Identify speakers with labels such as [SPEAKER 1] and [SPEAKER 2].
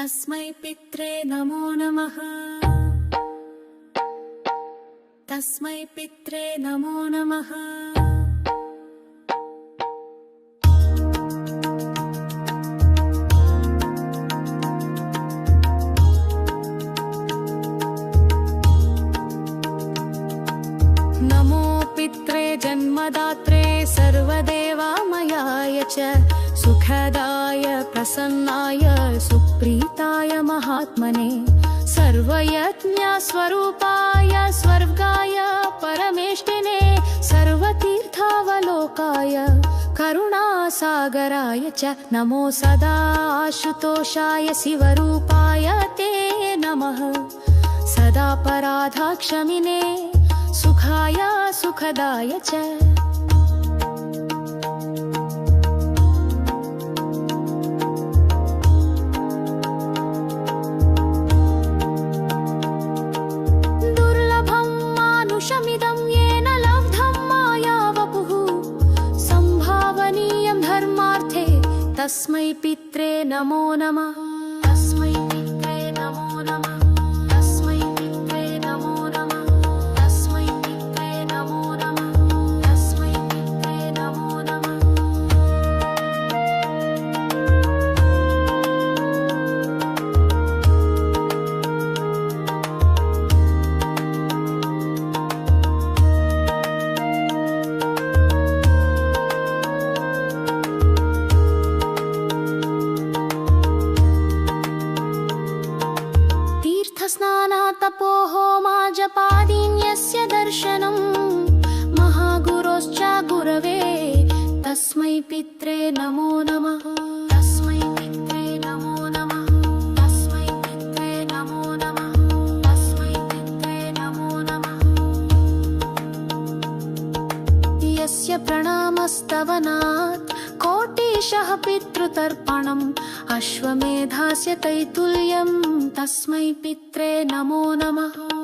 [SPEAKER 1] तस्मै पित्रे नमो नमः। तस्मै पित्रे नमो नमः। नमो पित्रे जन्मदात्रे सर्वदेवामयाय च सुखदाय प्रसन्नाय सुप्रीताय महात्मने सर्वयज्ञस्वरूपाय स्वर्गाय परमेष्टिने सर्वतीर्थावलोकाय करुणासागराय च नमो सदा आशुतोषाय शिवरूपाय ते नमः। सदा पराधाक्षमिने सुखाय सुखदाय च मानुषमिदं येन लब्धं मायावपुः। सम्भावनीयं धर्मार्थे तस्मै पित्रे नमो नमः मा जपादीन्यस्य दर्शनम् महागुरोश्च गुरवे तस्मै पित्रे नमो नमः। तस्मै पित्रे नमो नमः। तस्मै पित्रे नमो नमः। तस्मै पित्रे नमो नमः। यस्य प्रणामस्तवनात् कोटिशः पितृतर्पणम्। अश्वमेधास्य तैतुल्यम् तस्मै पित्रे नमो नमः